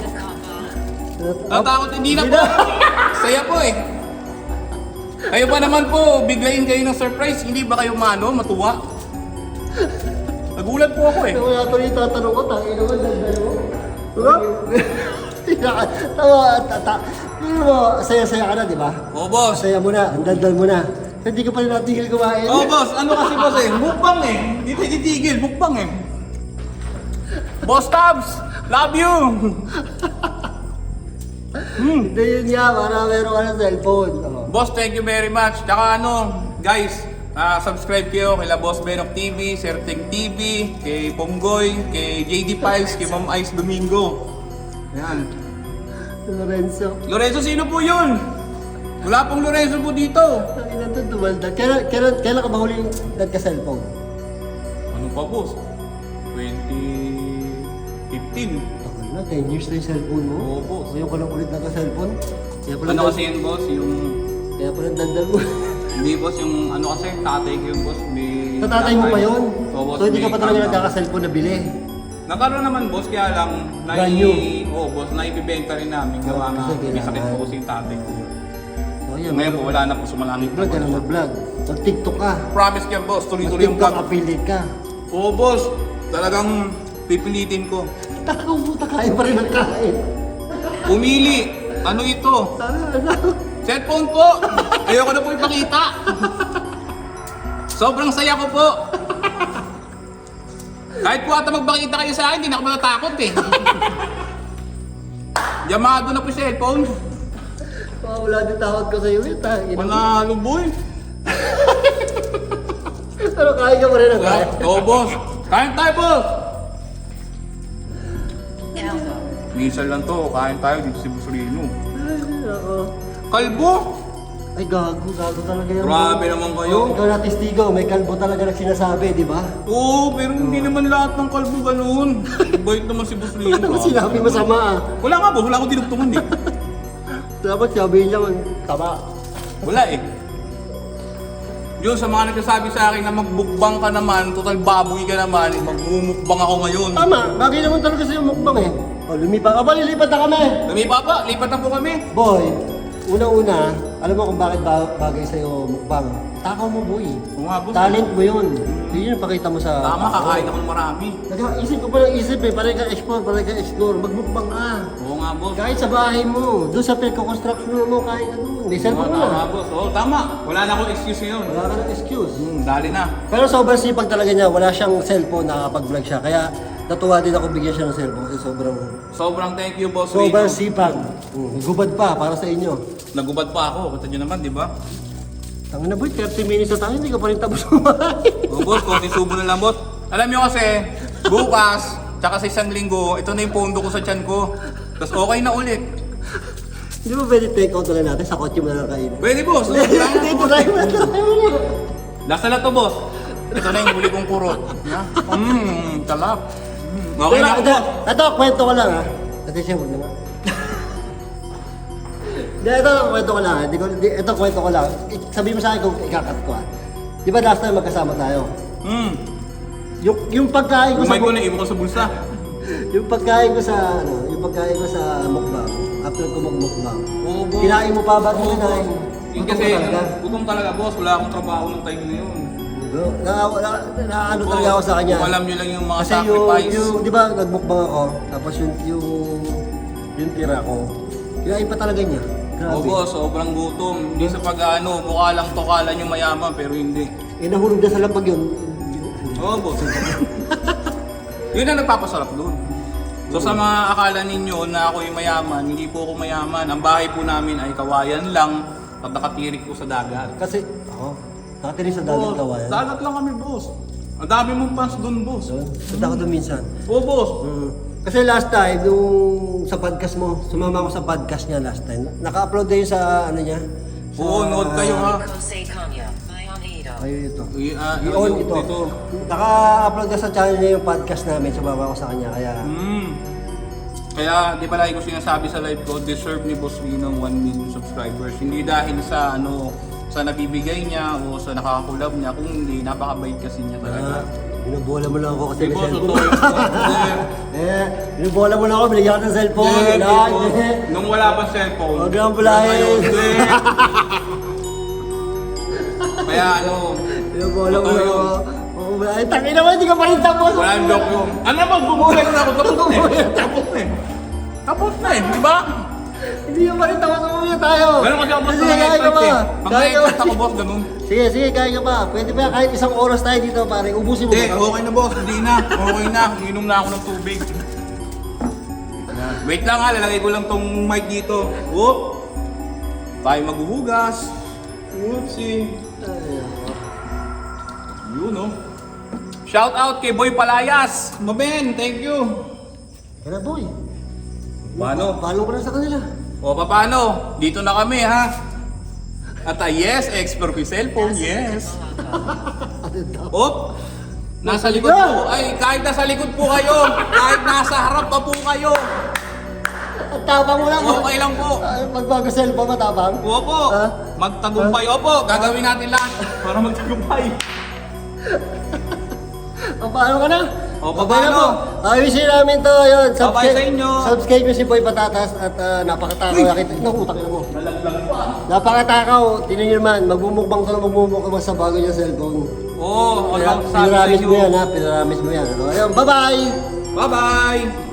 [SPEAKER 2] Natakot hindi na po. Saya po eh. Kayo ba naman po, biglayin kayo ng surprise, hindi ba kayo mano, matuwa? Nagulat po ako eh.
[SPEAKER 1] Kaya wala tuloy tatanong ko, tangin naman, daldal mo. Diba? Tawa, tata. Pero mo, saya-saya ka na, di ba?
[SPEAKER 2] Oo boss.
[SPEAKER 1] Saya mo na, ang daldal mo na. Hindi ko pa rin natigil kumain.
[SPEAKER 2] Oo boss, ano kasi boss eh, mukbang eh. Hindi tayo titigil, mukbang eh. Boss Tabs, love you!
[SPEAKER 1] Hindi yun nga, para meron ka ng cellphone.
[SPEAKER 2] Boss, thank you very much. Tsaka ano, guys, ah, subscribe kayo kay La Boss Benok TV, Serteng TV, kay Ponggoy, kay JD Piles, kay Ma'am Ice Domingo. Yan.
[SPEAKER 1] Lorenzo.
[SPEAKER 2] Lorenzo, sino po yun? Wala pong Lorenzo po dito.
[SPEAKER 1] Ang ina to, dumalda. Kailan, kailan, kailan ka ba huli nagka-cellphone?
[SPEAKER 2] Ano pa, boss? 2015.
[SPEAKER 1] Takol na, 10 years na yung cellphone mo.
[SPEAKER 2] Oo, boss.
[SPEAKER 1] Ngayon ka lang ulit nagka-cellphone. Kaya pala,
[SPEAKER 2] Ano kasi yun, boss? Yung...
[SPEAKER 1] kaya pala daldal mo.
[SPEAKER 2] Hindi, boss. Yung ano kasi, tatay ko yung boss. May...
[SPEAKER 1] Sa tatay mo pa yun?
[SPEAKER 2] Oo, boss.
[SPEAKER 1] So hindi ka
[SPEAKER 2] may
[SPEAKER 1] pa talaga
[SPEAKER 2] countdown.
[SPEAKER 1] nagkaka-cellphone na bili?
[SPEAKER 2] Nagkaroon naman boss, kaya lang
[SPEAKER 1] Brand new.
[SPEAKER 2] oh, boss, naibibenta rin namin. Gawa nga,
[SPEAKER 1] kasi
[SPEAKER 2] may sakit po kasi yung tatay ko.
[SPEAKER 1] So yan,
[SPEAKER 2] Ngayon po, wala na po sumalangit.
[SPEAKER 1] Mag-vlog ka na mag-vlog. Mag-tiktok ka.
[SPEAKER 2] Promise ka boss, tuloy-tuloy yung
[SPEAKER 1] Mag-tiktok,
[SPEAKER 2] vlog.
[SPEAKER 1] affiliate ka.
[SPEAKER 2] Oo boss, talagang pipilitin ko.
[SPEAKER 1] Takang puta, kain pa rin ng kain.
[SPEAKER 2] Umili, ano ito?
[SPEAKER 1] Ano, ano?
[SPEAKER 2] Cellphone po! Ayoko na po ipakita. Sobrang saya ko po. Kahit po ata magpakita kayo sa akin, hindi na ako matatakot eh. Yamado na po yung cellphone.
[SPEAKER 1] Oh, wala din tawag ko sa'yo. eh, tangin.
[SPEAKER 2] Panalo boy.
[SPEAKER 1] Ano, kain ka pa rin ng kain?
[SPEAKER 2] Oo, boss. Kain tayo, boss. Minsan lang to, kain tayo dito si
[SPEAKER 1] ako.
[SPEAKER 2] Kalbo!
[SPEAKER 1] Ay, gago, gago talaga yan.
[SPEAKER 2] Grabe naman kayo.
[SPEAKER 1] Ikaw na testigo, may kalbo talaga na sinasabi, di ba?
[SPEAKER 2] Oo, pero hindi naman lahat ng kalbo ganun. Bait naman si Busolino.
[SPEAKER 1] Wala naman sinabi masama ah.
[SPEAKER 2] Wala nga, boss. Wala akong dinugtungan eh.
[SPEAKER 1] Dapat sabihin niya, tama.
[SPEAKER 2] Wala eh. Yun, sa mga nagsasabi sa akin na magbukbang ka naman, total baboy ka naman, eh, magmumukbang ako ngayon.
[SPEAKER 1] Tama, bagay naman talaga sa'yo mukbang eh. O, lumipa ka ba? Lilipat na kami.
[SPEAKER 2] Lumipa pa, lipat na po kami.
[SPEAKER 1] Boy, una-una, alam mo kung bakit ba- bagay sa'yo mukbang. Takaw mo, boy.
[SPEAKER 2] Oo nga, boss.
[SPEAKER 1] Talent mo yun. Yun yung pakita mo sa...
[SPEAKER 2] Tama, kakain ako ng marami.
[SPEAKER 1] Nag-isip ko pa ng isip eh, parang ka-explore, parang ka-explore, magmukbang ka.
[SPEAKER 2] Oo nga, boss.
[SPEAKER 1] Kahit sa bahay mo, doon sa pagko-construction mo, kahit ano, may
[SPEAKER 2] Oo,
[SPEAKER 1] cellphone mo
[SPEAKER 2] tama,
[SPEAKER 1] na.
[SPEAKER 2] boss. Oo, tama. Wala na akong excuse ngayon.
[SPEAKER 1] Wala ka ng excuse.
[SPEAKER 2] Hmm, dali na.
[SPEAKER 1] Pero sobrang sipag talaga niya, wala siyang cellphone, nakakapag-vlog siya. Kaya natuwa din ako bigyan siya ng cellphone kasi sobrang
[SPEAKER 2] Sobrang thank you, boss.
[SPEAKER 1] sobrang
[SPEAKER 2] Rino.
[SPEAKER 1] sipag. Mm, Gubad pa para sa inyo.
[SPEAKER 2] Nagubad pa ako. Kita nyo naman, di ba?
[SPEAKER 1] Tangin na boy, 30 minutes na tayo, hindi ka pa rin tapos kumain.
[SPEAKER 2] Oo, boss. Konting subo na lang, boss. Alam nyo kasi, bukas, tsaka sa isang linggo, ito na yung pondo ko sa tiyan ko. Tapos okay na ulit.
[SPEAKER 1] Hindi mo pwede take out na lang natin sa kotse mo na lang kainin.
[SPEAKER 2] Pwede, boss.
[SPEAKER 1] Hindi, hindi, try mo try mo na.
[SPEAKER 2] Last na to, boss. Ito na yung huli kong kurot. Mmm, talap. Mm, okay na ako,
[SPEAKER 1] ito, ito, kwento ko lang ha. Kasi siya, huwag naman. Hindi, ito, kwento ko lang. Hindi ko, di, ito, kwento ko lang. I- Sabihin mo sa akin kung ikakat ko ha. Di ba last time magkasama tayo?
[SPEAKER 2] Mm.
[SPEAKER 1] Yung, yung pagkain ko sa...
[SPEAKER 2] Umay ko na, iwan ko sa bulsa.
[SPEAKER 1] Yung pagkain ko sa, ano, yung pagkain ko sa mukbang. After ko magmukbang.
[SPEAKER 2] Oo, boss.
[SPEAKER 1] Kinain mo pa ba?
[SPEAKER 2] Oo,
[SPEAKER 1] Kinain.
[SPEAKER 2] boss. Yung
[SPEAKER 1] Gutom
[SPEAKER 2] kasi,
[SPEAKER 1] ka talaga.
[SPEAKER 2] gutom talaga, boss. Wala akong trabaho ng time na yun.
[SPEAKER 1] Bro, na, na, na, ano talaga ako sa kanya.
[SPEAKER 2] Kung alam nyo lang yung mga
[SPEAKER 1] Kasi yung,
[SPEAKER 2] sacrifice.
[SPEAKER 1] yung, di ba, nagmukbang ako, tapos yung, yung, yung tira ko, kinain pa talaga niya.
[SPEAKER 2] Oo, boss. Sobrang gutom. Hindi sa pag-ano, mukha lang tokalan yung mayaman, pero hindi.
[SPEAKER 1] Eh, nahulog na sa lapag yun.
[SPEAKER 2] Oo, boss. Yun ang nagpapasarap doon. So sa mga akala ninyo na ako yung mayaman, hindi po ako mayaman. Ang bahay po namin ay kawayan lang at nakatirik po sa dagat.
[SPEAKER 1] Kasi, ako, nakatirin sa dagat
[SPEAKER 2] Boss,
[SPEAKER 1] kawayan.
[SPEAKER 2] Dagat lang kami, boss. Ang dami mong fans doon, boss.
[SPEAKER 1] Doon, punta ko doon minsan.
[SPEAKER 2] Oo, boss.
[SPEAKER 1] Mm. Kasi last time, nung sa podcast mo, sumama ko sa podcast niya last time. Naka-upload na yun sa, ano niya? Sa-
[SPEAKER 2] Oo, nood kayo ha.
[SPEAKER 1] Ayun ito.
[SPEAKER 2] I- ah,
[SPEAKER 1] I-on
[SPEAKER 2] yung-
[SPEAKER 1] ito.
[SPEAKER 2] Ito.
[SPEAKER 1] Naka-upload na sa channel niya yung podcast namin. Sumama ko sa kanya. Kaya,
[SPEAKER 2] Mm. Kaya di ba lagi ko sinasabi sa live ko, deserve ni Boss Vino ng 1 million subscribers. Hindi dahil sa ano sa nabibigay niya o sa nakakakulab niya, kung hindi, napakabait kasi niya
[SPEAKER 1] ah,
[SPEAKER 2] talaga.
[SPEAKER 1] Binubola mo lang ako kasi may cellphone.
[SPEAKER 2] yun.
[SPEAKER 1] eh, binubola mo lang ako, binigyan ko ng cellphone.
[SPEAKER 2] Hindi, hindi,
[SPEAKER 1] hindi.
[SPEAKER 2] Nung wala pa cellphone.
[SPEAKER 1] Huwag lang bulahin.
[SPEAKER 2] Hindi. Kaya ano,
[SPEAKER 1] Binubola mo lang ako. Oo, wala. Ay, tangin naman, hindi ka pa rin tapos.
[SPEAKER 2] wala yung joke yun. Ano naman, bumulay na ako. Tapos na eh. Tapos na eh. Tapos na eh, di ba?
[SPEAKER 1] Hindi ka pa rin tapos. Umuwi tayo.
[SPEAKER 2] Ganun kasi ako boss,
[SPEAKER 1] Sige, kain ka pa.
[SPEAKER 2] eh.
[SPEAKER 1] Kain ka pa.
[SPEAKER 2] ako boss, ganun.
[SPEAKER 1] Sige, sige, kain ka pa. Pwede ba kahit isang oras tayo dito, pare. Ubusin mo
[SPEAKER 2] Hindi,
[SPEAKER 1] ba?
[SPEAKER 2] okay na boss. Hindi na. Okay na. Inom na ako ng tubig. Wait lang ha, lalagay ko lang tong mic dito. Whoop! Tayo maghuhugas. Whoopsie. Yun oh. Shout out kay Boy Palayas. Maben, thank you.
[SPEAKER 1] Kaya boy.
[SPEAKER 2] Paano?
[SPEAKER 1] Paano ko na sa kanila?
[SPEAKER 2] O paano? Dito na kami ha. At ah, yes, expert ko yung cellphone, yes. Op! Nasa likod po. Ay, kahit nasa likod po kayo. Kahit nasa harap pa po kayo.
[SPEAKER 1] At tapang mo lang.
[SPEAKER 2] Okay lang po.
[SPEAKER 1] Ay, Magbago cellphone matapang.
[SPEAKER 2] Opo.
[SPEAKER 1] Ha?
[SPEAKER 2] Magtagumpay. Opo, gagawin natin lahat para magtagumpay.
[SPEAKER 1] O, paano ka na?
[SPEAKER 2] O, paano?
[SPEAKER 1] po. Ayusin namin to. Yun.
[SPEAKER 2] Babay sa inyo.
[SPEAKER 1] Subscribe nyo si Boy Patatas at uh, napakatakaw. Nakita ng utak na mo. Napakatakaw. Tingnan nyo naman. Magmumukbang to na magmumukbang sa bago niya cellphone.
[SPEAKER 2] Oo, oh, ano sabi sa
[SPEAKER 1] pinaramis mo yan ha. Pinaramis mo yan. Ano? Ayun, bye-bye!
[SPEAKER 2] Bye-bye!